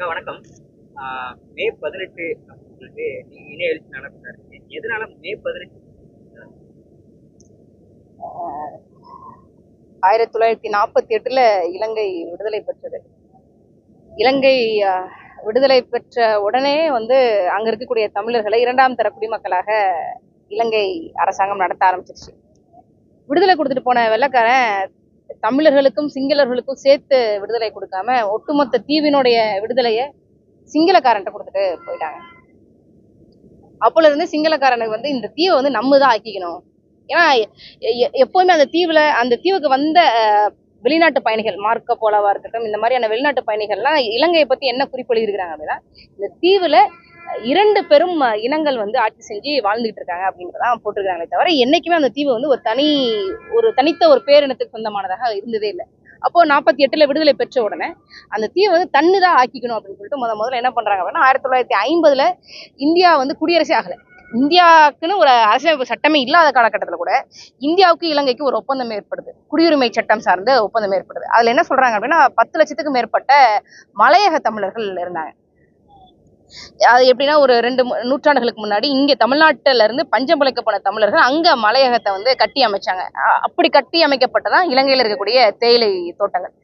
அக்கா வணக்கம். ஆஹ் மே பதினெட்டு அப்படின்னு சொல்லிட்டு நீங்க இணைய எழுச்சி நடத்துறாரு எதனால மே பதினெட்டு? ஆயிரத்தி தொள்ளாயிரத்தி நாற்பத்தி எட்டுல இலங்கை விடுதலை பெற்றது. இலங்கை விடுதலை பெற்ற உடனே வந்து அங்க இருக்கக்கூடிய தமிழர்களை இரண்டாம் தர குடிமக்களாக இலங்கை அரசாங்கம் நடத்த ஆரம்பிச்சிருச்சு. விடுதலை கொடுத்துட்டு போன வெள்ளக்காரன் தமிழர்களுக்கும் சிங்களர்களுக்கும் சேர்த்து விடுதலை கொடுக்காம ஒட்டுமொத்த தீவினுடைய விடுதலையை சிங்களக்காரன்ட்ட கொடுத்துட்டு போயிட்டாங்க. அப்போல இருந்து சிங்களக்காரனுக்கு வந்து இந்த தீவை வந்து நம்ம தான் ஆக்கிக்கணும். ஏன்னா எப்போவுமே எப்போதுமே அந்த தீவுல அந்த தீவுக்கு வந்த வெளிநாட்டு பயணிகள் மார்க்க போலாவா இருக்கட்டும் இந்த மாதிரியான வெளிநாட்டு பயணிகள்லாம் இலங்கையை பத்தி என்ன குறிப்பு இருக்கிறாங்க அப்படின்னா இந்த தீவுல இரண்டு பெரும் இனங்கள் வந்து ஆட்சி செஞ்சு வாழ்ந்துகிட்டு இருக்காங்க அப்படின்றதான் போட்டிருக்காங்களே தவிர என்னைக்குமே அந்த தீவு வந்து ஒரு தனி ஒரு தனித்த ஒரு பேரினத்துக்கு சொந்தமானதாக இருந்ததே இல்லை. அப்போ நாற்பத்தி எட்டுல விடுதலை பெற்ற உடனே அந்த தீவை வந்து தன்னு தான் ஆக்கிக்கணும் அப்படின்னு சொல்லிட்டு முத முதல்ல என்ன பண்றாங்க அப்படின்னா ஆயிரத்தி தொள்ளாயிரத்தி ஐம்பதுல இந்தியா வந்து குடியரசே ஆகலை. இந்தியாவுக்குன்னு ஒரு அரசியலமைப்பு சட்டமே இல்லாத காலகட்டத்தில் கூட இந்தியாவுக்கு இலங்கைக்கு ஒரு ஒப்பந்தம் ஏற்படுது. குடியுரிமை சட்டம் சார்ந்த ஒப்பந்தம் ஏற்படுது. அதில் என்ன சொல்கிறாங்க அப்படின்னா பத்து லட்சத்துக்கு மேற்பட்ட மலையக தமிழர்கள் இருந்தாங்க. அது எப்படின்னா ஒரு ரெண்டு நூற்றாண்டுகளுக்கு முன்னாடி இங்க தமிழ்நாட்டுல இருந்து பஞ்சம் பிழைக்க போன தமிழர்கள் அங்க மலையகத்தை வந்து கட்டி அமைச்சாங்க. அப்படி கட்டி அமைக்கப்பட்டதான் இலங்கையில இருக்கக்கூடிய தேயிலை தோட்டங்கள்.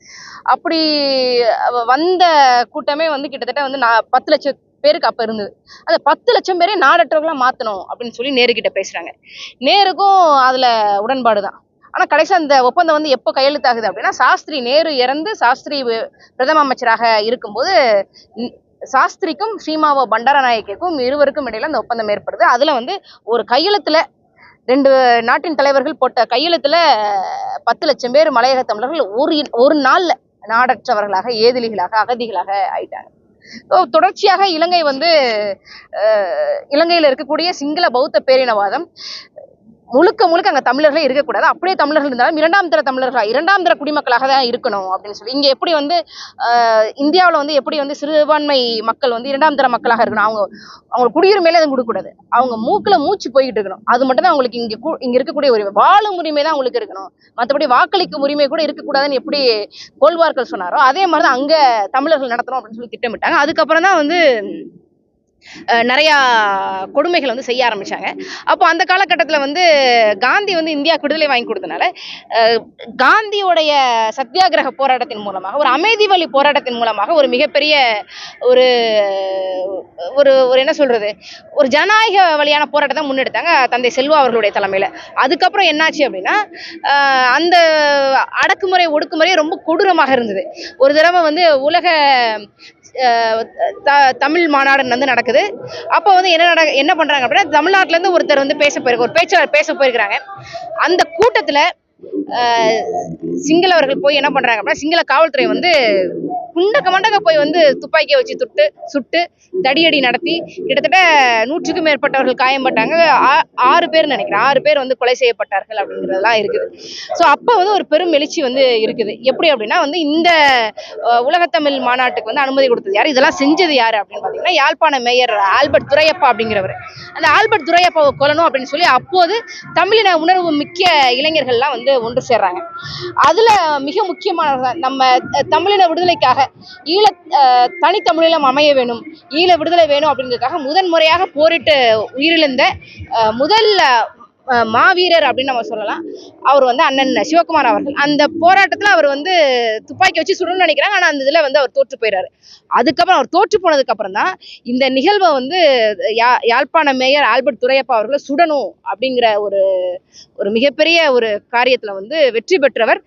அப்படி வந்த கூட்டமே வந்து கிட்டத்தட்ட வந்து நான் பத்து லட்சம் பேருக்கு அப்ப இருந்தது. அந்த பத்து லட்சம் பேரே நாடற்றவர்களா மாத்தணும் அப்படின்னு சொல்லி நேரு கிட்ட பேசுறாங்க. நேருக்கும் அதுல உடன்பாடு தான். ஆனா கடைசி அந்த ஒப்பந்தம் வந்து எப்போ கையெழுத்தாகுது அப்படின்னா சாஸ்திரி நேரு இறந்து சாஸ்திரி பிரதம அமைச்சராக இருக்கும்போது சாஸ்திரிக்கும் சீமாவோ பண்டாரநாயக்கும் இருவருக்கும் இடையில அந்த ஒப்பந்தம் ஏற்படுது. அதுல வந்து ஒரு கையெழுத்துல ரெண்டு நாட்டின் தலைவர்கள் போட்ட கையெழுத்துல பத்து லட்சம் பேர் மலையக தமிழர்கள் ஒரு ஒரு நாள்ல நாடற்றவர்களாக ஏதிலிகளாக அகதிகளாக ஆயிட்டாங்க. தொடர்ச்சியாக இலங்கை வந்து இலங்கையில் இருக்கக்கூடிய சிங்கள பௌத்த பேரினவாதம் முழுக்க முழுக்க அங்கே தமிழர்களே இருக்கக்கூடாது. அப்படியே தமிழர்கள் இருந்தாலும் இரண்டாம் தர தமிழர்களாக இரண்டாம் தர குடிமக்களாக தான் இருக்கணும் அப்படின்னு சொல்லி. இங்கே எப்படி வந்து இந்தியாவில் வந்து எப்படி வந்து சிறுபான்மை மக்கள் வந்து இரண்டாம் தர மக்களாக இருக்கணும். அவங்க அவங்க குடியுரிமையில எதுவும் கொடுக்கக்கூடாது. அவங்க மூக்கில் மூச்சு போய்கிட்டு இருக்கணும். அது மட்டும் தான் அவங்களுக்கு இங்கே இங்கே இருக்கக்கூடிய உரிமை வாழும் உரிமை தான் அவங்களுக்கு இருக்கணும். மற்றபடி வாக்களிக்கும் உரிமை கூட இருக்கக்கூடாதுன்னு எப்படி கோல்வார்கள் சொன்னாரோ அதே மாதிரி தான் அங்கே தமிழர்கள் நடத்தணும் அப்படின்னு சொல்லி திட்டமிட்டாங்க. அதுக்கப்புறம் தான் வந்து நிறையா கொடுமைகள் வந்து செய்ய ஆரம்பிச்சாங்க. அப்போ அந்த காலகட்டத்தில் வந்து காந்தி வந்து இந்தியா விடுதலை வாங்கி கொடுத்தனால அஹ், காந்தியோடைய சத்தியாகிரக போராட்டத்தின் மூலமாக ஒரு அமைதி வழி போராட்டத்தின் மூலமாக ஒரு மிகப்பெரிய ஒரு ஒரு ஒரு என்ன சொல்றது ஒரு ஜனநாயக வழியான போராட்டத்தை முன்னெடுத்தாங்க தந்தை செல்வா அவர்களுடைய தலைமையில. அதுக்கப்புறம் என்னாச்சு அப்படின்னா அந்த அடக்குமுறை ஒடுக்குமுறை ரொம்ப கொடூரமாக இருந்தது. ஒரு தடவை வந்து உலக த- தமிழ் மாநாடு வந்து நடக்குது. அப்போ வந்து என்ன நட என்ன பண்ணுறாங்க அப்படின்னா தமிழ்நாட்டிலேருந்து ஒருத்தர் வந்து பேச போயிருக்க ஒரு பேச்சாளர் பேச போயிருக்கிறாங்க. அந்த கூட்டத்தில் சிங்களவர்கள் போய் என்ன பண்றாங்க அப்படின்னா சிங்கள காவல்துறை வந்து குண்டக்க மண்டக்க போய் வந்து துப்பாக்கியை வச்சு துட்டு சுட்டு தடியடி நடத்தி கிட்டத்தட்ட நூற்றுக்கும் மேற்பட்டவர்கள் காயம்பட்டாங்க. ஆ- ஆறு பேர் நினைக்கிறேன். ஆறு பேர் வந்து கொலை செய்யப்பட்டார்கள் அப்படிங்கிறதெல்லாம் இருக்குது. ஸோ அப்போ வந்து ஒரு பெரும் எழுச்சி வந்து இருக்குது. எப்படி அப்படின்னா வந்து இந்த உலகத்தமிழ் மாநாட்டுக்கு வந்து அனுமதி கொடுத்தது யார்? இதெல்லாம் செஞ்சது யார் அப்படின்னு பார்த்தீங்கன்னா யாழ்ப்பாண மேயர் ஆல்பர்ட் துரையப்பா அப்படிங்கிறவர். அந்த ஆல்பர்ட் துரையப்பாவை கொல்லணும் அப்படின்னு சொல்லி அப்போது தமிழின உணர்வு மிக்க இளைஞர்கள்லாம் வந்து ஒன்று சேர்றாங்க. அதுல மிக முக்கியமானதுதான் நம்ம தமிழின விடுதலைக்காக ஈழ அஹ், அமைய வேணும் ஈழ விடுதலை வேணும் அப்படிங்கிறதுக்காக முதன் முறையாக போரிட்டு உயிரிழந்த அஹ், முதல் மாவீரர் அப்படின்னு நம்ம சொல்லலாம். அவர் வந்து அண்ணன் சிவகுமார் அவர்கள். அந்த போராட்டத்துல அவர் வந்து துப்பாக்கி வச்சு சுடணும்னு நினைக்கிறாங்க. ஆனா அந்த இதுல வந்து அவர் தோற்று போயிறாரு. அதுக்கப்புறம் அவர் தோற்று போனதுக்கு அப்புறம் தான் இந்த நிகழ்வை வந்து யா யாழ்ப்பாண மேயர் ஆல்பர்ட் துரையப்பா அவர்களை சுடணும் அப்படிங்கிற ஒரு ஒரு மிகப்பெரிய ஒரு காரியத்துல வந்து வெற்றி பெற்றவர்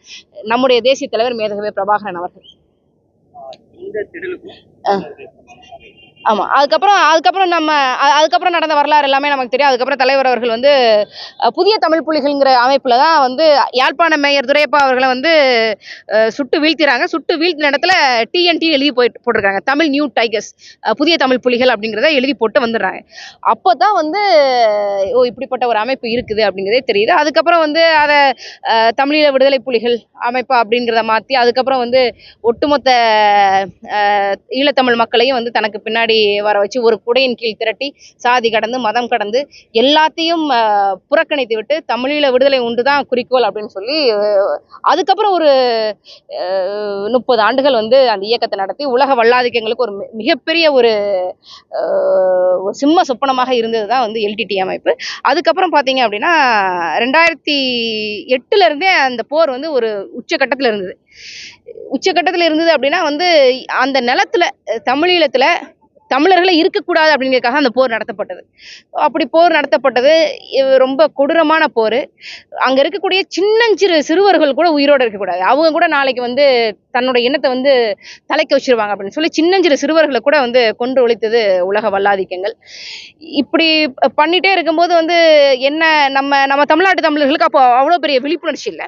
நம்முடைய தேசிய தலைவர் மேதகவே பிரபாகரன் அவர்கள். ஆமாம் அதுக்கப்புறம் அதுக்கப்புறம் நம்ம அதுக்கப்புறம் நடந்த வரலாறு எல்லாமே நமக்கு தெரியும். அதுக்கப்புறம் தலைவர் அவர்கள் வந்து புதிய தமிழ் புலிகள்ங்கிற அமைப்பில் தான் வந்து யாழ்ப்பாண மேயர் துரையப்பா அவர்களை வந்து சுட்டு வீழ்த்திறாங்க. சுட்டு வீழ்த்தின இடத்துல டிஎன்டி எழுதி போயிட்டு போட்டிருக்காங்க. தமிழ் நியூ டைகர்ஸ் புதிய தமிழ் புலிகள் அப்படிங்கிறத எழுதி போட்டு வந்துடுறாங்க. அப்போ தான் வந்து ஓ இப்படிப்பட்ட ஒரு அமைப்பு இருக்குது அப்படிங்கிறதே தெரியுது. அதுக்கப்புறம் வந்து அதை தமிழீழ விடுதலை புலிகள் அமைப்பு அப்படிங்கிறத மாற்றி அதுக்கப்புறம் வந்து ஒட்டுமொத்த ஈழத்தமிழ் மக்களையும் வந்து தனக்கு பின்னாடி வர வச்சு ஒரு குடையின் கீழ் திரட்டி சாதி கடந்து மதம் கடந்து எல்லாத்தையும் புறக்கணித்து விட்டு தமிழீழ விடுதலை உண்டு தான் குறிக்கோள் அப்படின்னு சொல்லி அதுக்கப்புறம் ஒரு முப்பது ஆண்டுகள் வந்து அந்த இயக்கத்தை நடத்தி உலக வல்லாதிக்கங்களுக்கு ஒரு மி- மிகப்பெரிய ஒரு சிம்ம சொப்பனமாக இருந்தது தான் வந்து எல்டிடி அமைப்பு. அதுக்கப்புறம் பார்த்தீங்க அப்படின்னா ரெண்டாயிரத்தி எட்டுல இருந்தே அந்த போர் வந்து ஒரு உச்சகட்டத்தில் இருந்தது. உச்சகட்டத்தில் இருந்தது அப்படின்னா வந்து அந்த நிலத்துல தமிழீழத்தில் தமிழர்களே இருக்கக்கூடாது அப்படிங்கிறதுக்காக அந்த போர் நடத்தப்பட்டது. அப்படி போர் நடத்தப்பட்டது ரொம்ப கொடூரமான போர். அங்க இருக்கக்கூடிய சின்னஞ்சிறு சிறுவர்கள் கூட உயிரோட இருக்கக்கூடாது. அவங்க கூட நாளைக்கு வந்து தன்னோட இனத்தை வந்து தலைக்க வச்சிருவாங்க அப்படின்னு சொல்லி சின்னஞ்சிறு சிறுவர்களை கூட வந்து கொன்று ஒழித்தது உலக வல்லாதிக்கங்கள். இப்படி பண்ணிட்டே இருக்கும்போது வந்து என்ன நம்ம நம்ம தமிழ்நாட்டு தமிழர்களுக்கு அப்போ அவ்வளோ பெரிய விழிப்புணர்ச்சி இல்லை.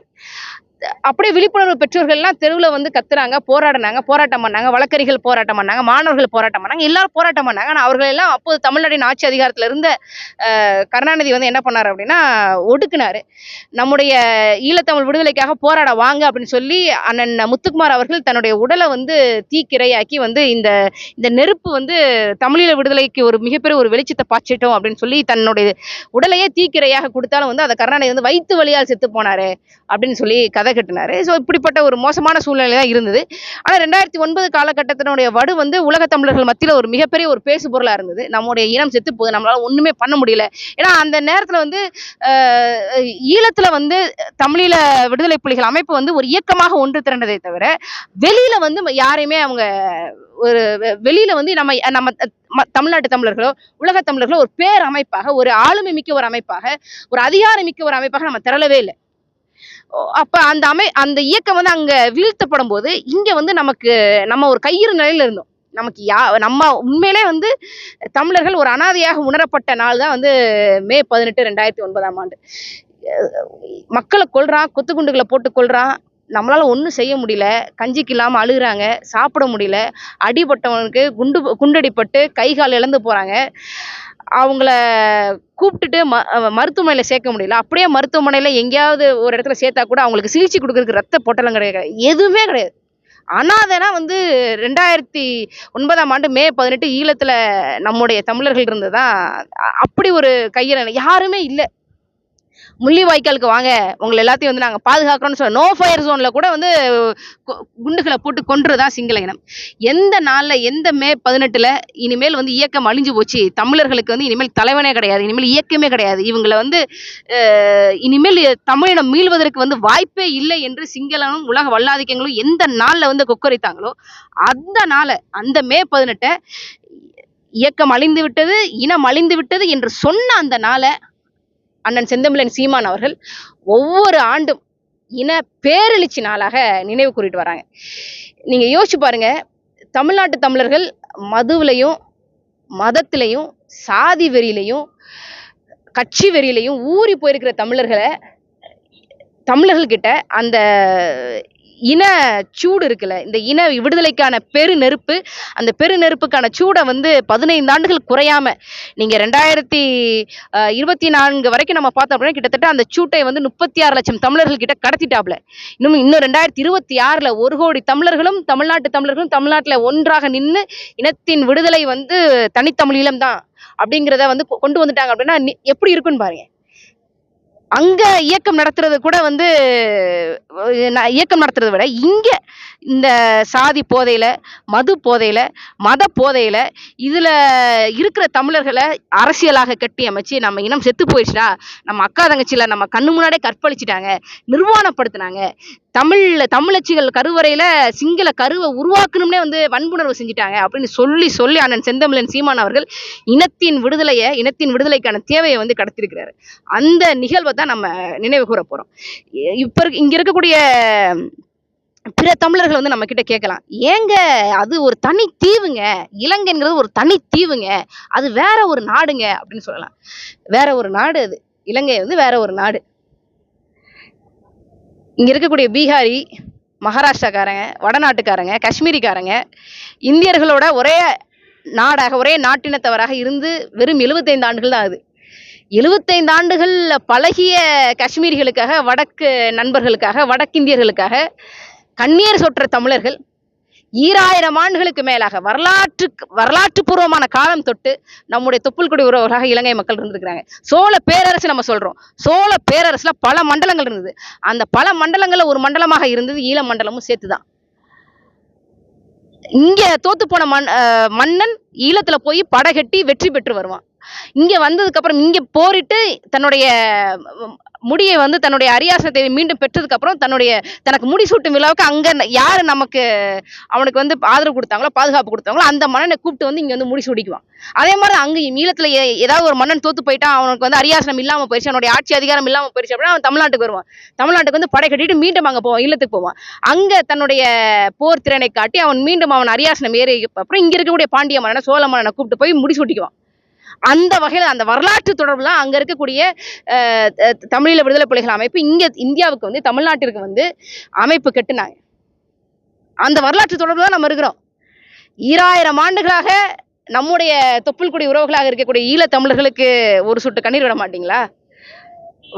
அப்படியே விழிப்புணர்வு பெற்றோர்கள்லாம் தெருவில் வந்து கத்துறாங்க போராடினாங்க போராட்டம் பண்ணாங்க வழக்கறிகள் போராட்டம் பண்ணாங்க மாணவர்கள் போராட்டம் பண்ணாங்க எல்லாரும் போராட்டம் பண்ணாங்க. ஆனால் அவர்கள் எல்லாம் அப்போது தமிழ்நாட்டின் ஆட்சி அதிகாரத்தில் இருந்த கருணாநிதி வந்து என்ன பண்ணார் அப்படின்னா ஒடுக்குனாரு. நம்முடைய ஈழத்தமிழ் விடுதலைக்காக போராட வாங்க அப்படின்னு சொல்லி அண்ணன் முத்துக்குமார் அவர்கள் தன்னுடைய உடலை வந்து தீக்கிரையாக்கி வந்து இந்த இந்த நெருப்பு வந்து தமிழீழ விடுதலைக்கு ஒரு மிகப்பெரிய ஒரு வெளிச்சத்தை பாய்ச்சிட்டோம் அப்படின்னு சொல்லி தன்னுடைய உடலையே தீக்கிரையாக கொடுத்தாலும் வந்து அதை கருணாநிதி வந்து வயிற்று வழியால் செத்து போனாரு அப்படின்னு சொல்லி கதை கட்டினாரு. ஸோ இப்படிப்பட்ட ஒரு மோசமான சூழ்நிலை தான் இருந்தது. ஆனால் ரெண்டாயிரத்தி ஒன்பது காலகட்டத்தினுடைய வடு வந்து உலக தமிழர்கள் மத்தியில் ஒரு மிகப்பெரிய ஒரு பேசு பொருளாக இருந்தது. நம்முடைய இனம் செத்து போகுது. நம்மளால ஒன்றுமே பண்ண முடியல. ஏன்னா அந்த நேரத்தில் வந்து ஆஹ், ஈழத்துல வந்து தமிழீழ விடுதலை புலிகள் அமைப்பு வந்து ஒரு இயக்கமாக ஒன்று திரண்டதை தவிர வெளியில வந்து யாரையுமே அவங்க ஒரு வெளியில வந்து நம்ம நம்ம தமிழ்நாட்டு தமிழர்களோ உலக தமிழர்களோ ஒரு பேர் அமைப்பாக ஒரு ஆளுமை மிக்க ஒரு அமைப்பாக ஒரு அதிகாரம் மிக்க ஒரு அமைப்பாக நம்ம திரளவே இல்லை. அப்ப அந்த அமை அந்த இயக்கம் வந்து அங்க வீழ்த்தப்படும் போது இங்க வந்து நமக்கு நம்ம ஒரு கையிறு நிலையில இருந்தோம். நமக்கு யா நம்ம உண்மையிலே வந்து தமிழர்கள் ஒரு அனாதையாக உணரப்பட்ட நாள் தான் வந்து மே பதினெட்டு ரெண்டாயிரத்தி ஒன்பதாம் ஆண்டு. மக்களை கொள்றான் குத்து குண்டுகளை போட்டு கொள்றான் நம்மளால ஒன்றும் செய்ய முடியல. கஞ்சிக்கு இல்லாமல் அழுகுறாங்க. சாப்பிட முடியல. அடிபட்டவனுக்கு குண்டு குண்டடிப்பட்டு கை கால் இழந்து போறாங்க. அவங்கள கூப்பிட்டுட்டு ம மருத்துவமனையில் சேர்க்க முடியல. அப்படியே மருத்துவமனையில் எங்கேயாவது ஒரு இடத்துல சேர்த்தா கூட அவங்களுக்கு சிகிச்சை கொடுக்குறதுக்கு ரத்த பொட்டலம் கிடையாது. எதுவுமே கிடையாது. அனாதைனா வந்து ரெண்டாயிரத்தி ஒன்பதாம் ஆண்டு மே பதினெட்டு ஈழத்தில் நம்முடைய தமிழர்கள் இருந்து தான் அப்படி ஒரு கையில் யாருமே இல்லை. முள்ளிவாய்க்காலுக்கு வாங்க. உங்களை எல்லாத்தையும் வந்து நாங்கள் பாதுகாக்கிறோம்னு சொல்ல நோ ஃபயர் ஜோனில் கூட வந்து குண்டுகளை போட்டு கொன்றுதான் சிங்கள இனம். எந்த நாளில் எந்த மே பதினெட்டில் இனிமேல் வந்து இயக்கம் அழிஞ்சு போச்சு? தமிழர்களுக்கு வந்து இனிமேல் தலைவனே கிடையாது. இனிமேல் இயக்கமே கிடையாது. இவங்களை வந்து இனிமேல் தமிழினம் மீள்வதற்கு வந்து வாய்ப்பே இல்லை என்று சிங்களமும் உலக வல்லாதிக்கங்களும் எந்த நாளில் வந்து கொக்கரித்தாங்களோ அந்த நாளை அந்த மே பதினெட்டை இயக்கம் அழிந்து விட்டது இனம் அழிந்து விட்டது என்று சொன்ன அந்த நாளை அண்ணன் செந்தமிழன் சீமான் அவர்கள் ஒவ்வொரு ஆண்டும் இன பேரெழுச்சி நாளாக நினைவு கூறிட்டு வராங்க. நீங்கள் யோசிச்சு பாருங்க தமிழ்நாட்டு தமிழர்கள் மதுவிலையும் மதத்திலையும் சாதி வெறியிலையும் கட்சி வெறியிலையும் ஊறி போயிருக்கிற தமிழர்களை தமிழர்கள்கிட்ட அந்த இன சூடு இருக்குல்ல இந்த இன விடுதலைக்கான பெரு நெருப்பு அந்த பெரு நெருப்புக்கான சூடை வந்து பதினைந்து ஆண்டுகள் குறையாம நீங்க ரெண்டாயிரத்தி இருபத்தி நான்கு வரைக்கும் நம்ம பார்த்தோம் அப்படின்னா கிட்டத்தட்ட அந்த சூட்டை வந்து முப்பத்தி ஆறு லட்சம் தமிழர்கள் கிட்ட கடத்திட்டாப்ல. இன்னும் இன்னும் ரெண்டாயிரத்தி இருபத்தி ஆறுல ஒரு கோடி தமிழர்களும் தமிழ்நாட்டு தமிழர்களும் தமிழ்நாட்டுல ஒன்றாக நின்று இனத்தின் விடுதலை வந்து தனித்தமிழ் ஈழம் தான் அப்படிங்கிறத வந்து கொண்டு வந்துட்டாங்க அப்படின்னா எப்படி இருக்குன்னு பாருங்க. அங்க இயக்கம் நடத்துறது கூட வந்து இயக்கம் நடத்துறதை விட இங்க இந்த சாதி போதையில மது போதையில மத போதையில இதுல இருக்கிற தமிழர்களை அரசியலாக கட்டி அமைச்சு நம்ம இனம் செத்து போயிடுச்சுடா. நம்ம அக்கா தங்கச்சியில நம்ம கண்ணு முன்னாடியே கற்பழிச்சிட்டாங்க நிர்வாணப்படுத்தினாங்க. தமிழ்ல தமிழச்சிகள் கருவறையில சிங்கள கருவை உருவாக்கணும்னே வந்து வன்புணர்வு செஞ்சுட்டாங்க அப்படின்னு சொல்லி சொல்லி அண்ணன் செந்தமிழன் சீமான் அவர்கள் இனத்தின் விடுதலையை இனத்தின் விடுதலைக்கான தேவையை வந்து கடத்திருக்கிறாரு அந்த நிகழ்வை தான் நம்ம நினைவு கூற போறோம். இ- இப்ப இருக்க- இங்க இருக்கக்கூடிய பிற தமிழர்கள் வந்து நம்ம கிட்ட கேட்கலாம். ஏங்க அது ஒரு தனி தீவுங்க? இலங்கைங்கிறது ஒரு தனி தீவுங்க? அது வேற ஒரு நாடுங்க அப்படின்னு சொல்லலாம். வேற ஒரு நாடு அது. இலங்கை வந்து வேற ஒரு நாடு. இங்கே இருக்கக்கூடிய பீகாரி மகாராஷ்டிராக்காரங்க வடநாட்டுக்காரங்க காஷ்மீரிக்காரங்க இந்தியர்களோட ஒரே நாடாக ஒரே நாட்டினத்தவராக இருந்து வெறும் 75 ஆண்டுகள் தான் ஆகுது 75 ஆண்டுகள் பழகிய காஷ்மீரிகளுக்காக வடக்கு நண்பர்களுக்காக வடக்கிந்தியர்களுக்காக கண்ணீர் சொற்ற தமிழர்கள் ஈராயிரம் ஆண்டுகளுக்கு மேலாக வரலாற்று வரலாற்று பூர்வமான காலம் தொட்டு நம்முடைய தொப்புள்குடி உறவுகளாக இலங்கை மக்கள் இருந்திருக்கிறாங்க. சோழ பேரரசு நம்ம சொல்றோம். சோழ பேரரசுல பல மண்டலங்கள் இருந்தது. அந்த பல மண்டலங்கள்ல ஒரு மண்டலமாக இருந்தது ஈழ மண்டலமும் சேர்த்துதான். இங்க தோத்து போன மண் மன்னன் ஈழத்துல போய் படகட்டி வெற்றி பெற்று வருவான். இங்க வந்ததுக்கு அப்புறம் இங்க போரிட்டு தன்னுடைய முடியை வந்து தன்னுடைய அரியாசனத்தை மீண்டும் பெற்றதுக்கு அப்புறம் தன்னுடைய தனக்கு முடி சூட்டும் விழாவுக்கு அங்க யாரு நமக்கு அவனுக்கு வந்து ஆதரவு கொடுத்தாங்களோ பாதுகாப்பு கொடுத்தாங்களோ அந்த மன்னனை கூப்பிட்டு வந்து இங்க வந்து முடி சூடிக்குவான். அதே மாதிரி அங்கேயும் ஈழத்துல ஏ- ஏதாவது ஒரு மன்னன் தோத்து போயிட்டா அவனுக்கு வந்து அரியாசனம் இல்லாம போயிடுச்சு அவனுடைய ஆட்சி அதிகாரம் இல்லாம போயிடுச்சு அப்படின்னா அவன் தமிழ்நாட்டுக்கு வருவான். தமிழ்நாட்டுக்கு வந்து படை கட்டிட்டு மீண்டும் அங்க போவான் ஈழத்துக்கு போவான். அங்க தன்னுடைய போர் திறனை காட்டி அவன் மீண்டும் அவன் அரியாசனம் ஏறி அப்புறம் இங்க இருக்கக்கூடிய பாண்டிய மன்னனை சோழ மன்னனை கூப்பிட்டு போய் முடி சூட்டிக்குவான். அந்த வகையில் அந்த வரலாற்று தொடர்புலாம் அங்கே இருக்கக்கூடிய தமிழீழ விடுதலை புலிகள் அமைப்பு இங்கே இந்தியாவுக்கு வந்து தமிழ்நாட்டிற்கு வந்து அமைப்பு கட்டுனாங்க. அந்த வரலாற்று தொடர்பு தான் நம்ம இருக்கிறோம். ஈராயிரம் ஆண்டுகளாக நம்முடைய தொப்புள்குடி உறவுகளாக இருக்கக்கூடிய ஈழத் தமிழர்களுக்கு ஒரு சொட்டு கண்ணீர் விட மாட்டீங்களா?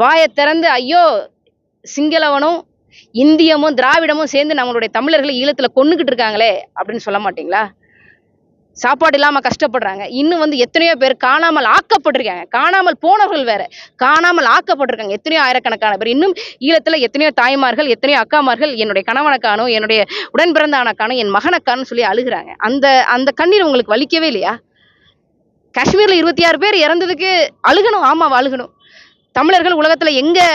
வாயை திறந்து ஐயோ சிங்களவனும் இந்தியமும் திராவிடமும் சேர்ந்து நம்மளுடைய தமிழர்களை ஈழத்தில் கொன்னுக்கிட்டு இருக்காங்களே அப்படின்னு சொல்ல மாட்டீங்களா? சாப்பாடு இல்லாமல் கஷ்டப்படுறாங்க. இன்னும் வந்து எத்தனையோ பேர் காணாமல் ஆக்கப்பட்டிருக்காங்க. காணாமல் போனவர்கள் வேற. காணாமல் ஆக்கப்பட்டிருக்காங்க. எத்தனையோ ஆயிரக்கணக்கான பேர். இன்னும் ஈழத்துல எத்தனையோ தாய்மார்கள் எத்தனையோ அக்காமார்கள் என்னுடைய கணவனுக்கானோ என்னுடைய உடன் பிறந்தானக்கானோ என் மகனுக்கானு சொல்லி அழுகுறாங்க. அந்த அந்த கண்ணீர் உங்களுக்கு வலிக்கவே இல்லையா? காஷ்மீரில் இருபத்தி ஆறு பேர் இறந்ததுக்கு அழுகணும். ஆமாவா அழுகணும். தமிழர்கள் உலகத்தில் எங்கே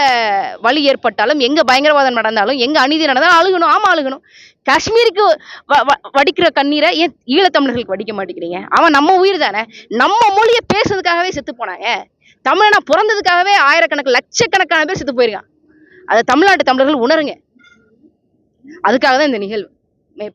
வலி ஏற்பட்டாலும் எங்கே பயங்கரவாதம் நடந்தாலும் எங்கே அநீதி நடந்தாலும் அழுகணும் ஆமாம் அழுகணும். காஷ்மீருக்கு வ- வ- வடிக்கிற கண்ணீரை ஏன் ஈழத்தமிழர்களுக்கு வடிக்க மாட்டேங்கிறீங்க? அவன் நம்ம உயிர் தானே? நம்ம மொழியை பேசுறதுக்காகவே செத்து போனாங்க. தமிழனா பிறந்ததுக்காகவே ஆயிரக்கணக்கு லட்சக்கணக்கான பேர் செத்து போயிருக்கான். அதை தமிழ்நாட்டு தமிழர்கள் உணருங்க. அதுக்காக தான் இந்த நிகழ்வு.